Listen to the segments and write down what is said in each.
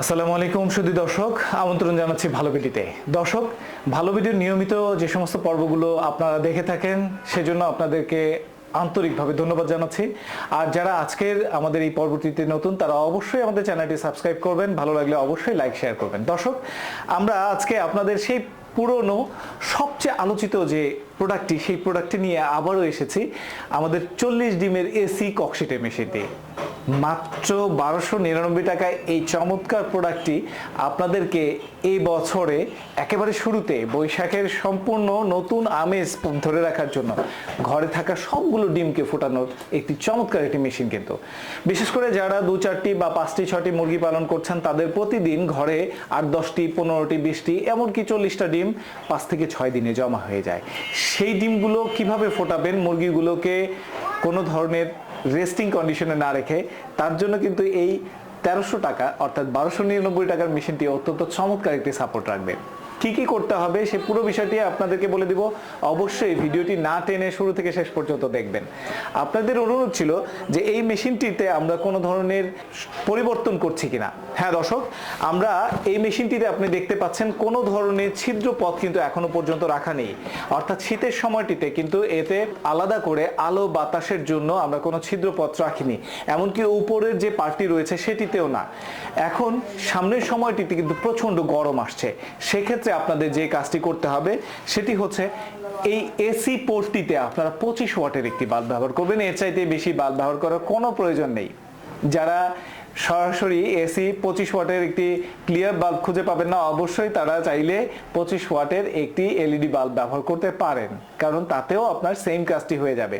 আসসালামু আলাইকুম সুদী দর্শক, আমন্ত্রণ জানাচ্ছি ভালো ভিডিওতে দর্শক ভালো ভিডিওর নিয়মিত যে সমস্ত পর্বগুলো আপনারা দেখে থাকেন, সেজন্য আপনাদেরকে আন্তরিকভাবে ধন্যবাদ জানাচ্ছি। আর যারা আজকের আমাদের এই পর্বটিতে নতুন, তারা অবশ্যই আমাদের চ্যানেলটি সাবস্ক্রাইব করবেন। ভালো লাগলে অবশ্যই লাইক, শেয়ার করবেন। দর্শক, আমরা আজকে আপনাদের সেই পুরনো, সবচেয়ে আলোচিত যে প্রোডাক্টটি, সেই প্রোডাক্টটি নিয়ে আবারও এসেছি আমাদের চল্লিশ ডিমের এসি ককশিটে মেশিনটি। মাত্র বারোশো নিরানব্বই টাকায় এই চমৎকার প্রোডাক্টটি আপনাদেরকে এই বছরে একেবারে শুরুতে বৈশাখের সম্পূর্ণ নতুন আমেজ ধরে রাখার জন্য ঘরে থাকা সবগুলো ডিমকে ফোটানোর একটি চমৎকার একটি মেশিন কিন্তু। বিশেষ করে যারা দু চারটি বা পাঁচটি ছটি মুরগি পালন করছেন, তাদের প্রতিদিন ঘরে আট দশটি, পনেরোটি, বিশটি, এমনকি চল্লিশটা ডিম পাঁচ থেকে ছয় দিনে জমা হয়ে যায়। সেই ডিমগুলো কীভাবে ফোটাবেন? মুরগিগুলোকে কোনো ধরনের রেস্টিং কন্ডিশনে না রেখে, তার জন্য কিন্তু এই তেরোশো টাকা অর্থাৎ বারোশো নিরানব্বই টাকার মেশিনটি অত্যন্ত চমৎকার একটি সাপোর্ট রাখবে। কি কি করতে হবে সে পুরো বিষয়টি আপনাদেরকে বলে দিব। অবশ্যই ভিডিওটি না টেনে শুরু থেকে শেষ পর্যন্ত দেখবেন। আপনাদের অনুরোধ ছিল যে এই মেশিনটিতে আমরা কোনো ধরনের পরিবর্তন করছি কিনা। হ্যাঁ দর্শক, আমরা এই মেশিনটিতে আপনি দেখতে পাচ্ছেন কোনো ধরনের ছিদ্র পথ কিন্তু এখনও পর্যন্ত রাখা নেই। অর্থাৎ শীতের সময়টিতে কিন্তু এতে আলাদা করে আলো বাতাসের জন্য আমরা কোনো ছিদ্র পথ রাখিনি। এমনকি উপরের যে পার্টি রয়েছে সেটিতেও না। এখন সামনের সময়টিতে কিন্তু প্রচণ্ড গরম আসছে। সেক্ষেত্রে আপনাদের যে কাজটি করতে হবে, সেটি হচ্ছে এই এসি পোর্টটিতে আপনারা পঁচিশ ওয়াটের একটি বাল্ব ব্যবহার করবেন। এর চাইতে বেশি বাল্ব ব্যবহার করার কোনো প্রয়োজন নেই। যারা সরাসরি এসি পঁচিশ ওয়াটের একটি ক্লিয়ার বাল্ব খুঁজে পাবেন না। অবশ্যই তারা চাইলে পঁচিশ ওয়াটের একটি এলইডি বাল্ব ব্যবহার করতে পারেন, কারণ তাতেও আপনার সেম কাজটি হয়ে যাবে।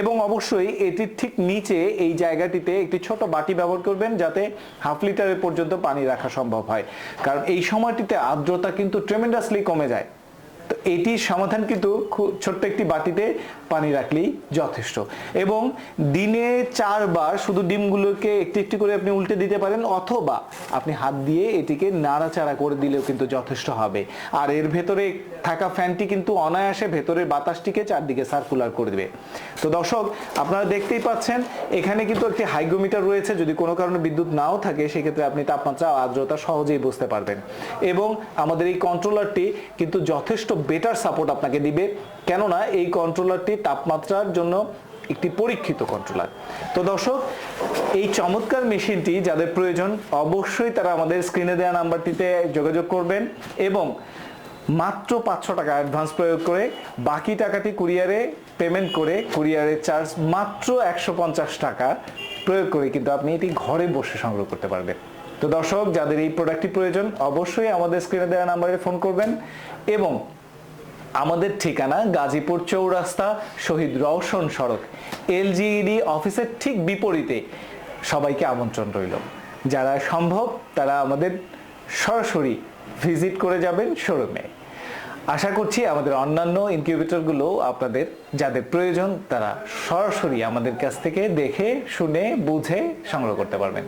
এবং অবশ্যই এটির ঠিক নিচে এই জায়গাটিতে একটি ছোট বাটি ব্যবহার করবেন, যাতে হাফ লিটারের পর্যন্ত পানি রাখা সম্ভব হয়। কারণ এই সময়টিতে আর্দ্রতা কিন্তু ট্রেমেন্ডাসলি কমে যায়। তো এটির সমাধান কিন্তু ছোট্ট একটি বাটিতে পানি রাখলেই যথেষ্ট। এবং দিনে চারবার শুধু ডিমগুলোকে একটি একটি করে আপনি উল্টে দিতে পারেন, অথবা আপনি হাত দিয়ে এটিকে নাড়াচাড়া করে দিলেও কিন্তু যথেষ্ট হবে। আর এর ভেতরে থাকা ফ্যানটি কিন্তু অনায়াসে ভেতরের বাতাসটিকে চারদিকে সার্কুলার করে দেবে। তো দর্শক, আপনারা দেখতেই পাচ্ছেন, এখানে কিন্তু একটি হাইগ্রোমিটার রয়েছে। যদি কোনো কারণে বিদ্যুৎ নাও থাকে, সেক্ষেত্রে আপনি তাপমাত্রা আর্দ্রতা সহজেই বুঝতে পারবেন। এবং আমাদের এই কন্ট্রোলারটি কিন্তু যথেষ্ট বেটার সাপোর্ট আপনাকে দিবে। কেননা, এই কন্ট্রোলারটি তাপমাত্রার জন্য একটি পরীক্ষিত কন্ট্রোলার তো দর্শক, এই চমৎকার মেশিনটি যাদের প্রয়োজন, অবশ্যই তারা আমাদের স্ক্রিনে দেওয়া নাম্বারটিতে যোগাযোগ করবেন এবং মাত্র পাঁচশো টাকা অ্যাডভান্স প্রয়োগ করে বাকি টাকাটি কুরিয়ারে পেমেন্ট করে কুরিয়ারের চার্জ মাত্র একশো পঞ্চাশ টাকা প্রয়োগ করে কিন্তু আপনি এটি ঘরে বসে সংগ্রহ করতে পারবেন। তো দর্শক, যাদের এই প্রোডাক্টটি প্রয়োজন, অবশ্যই আমাদের স্ক্রিনে দেওয়া নাম্বারে ফোন করবেন এবং আমাদের ঠিকানা গাজীপুর চৌরাস্তা, শহীদ রওশন সড়ক। এলজিইডি অফিসের ঠিক বিপরীতে সবাইকে আমন্ত্রণ রইল। যারা সম্ভব, তারা আমাদের সরাসরি ভিজিট করে যাবেন শোরুমে। আশা করছি আমাদের অন্যান্য ইনকিউবেটরগুলো আপনাদের, যাদের প্রয়োজন, তারা সরাসরি আমাদের কাছ থেকে দেখে, শুনে, বুঝে সংগ্রহ করতে পারবেন।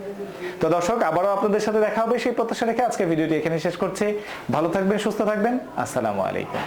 তো দর্শক, আবারও আপনাদের সাথে দেখা হবে সেই প্রত্যাশা রেখে আজকে ভিডিওটি এখানে শেষ করছি। ভালো থাকবেন, সুস্থ থাকবেন। আসসালামু আলাইকুম।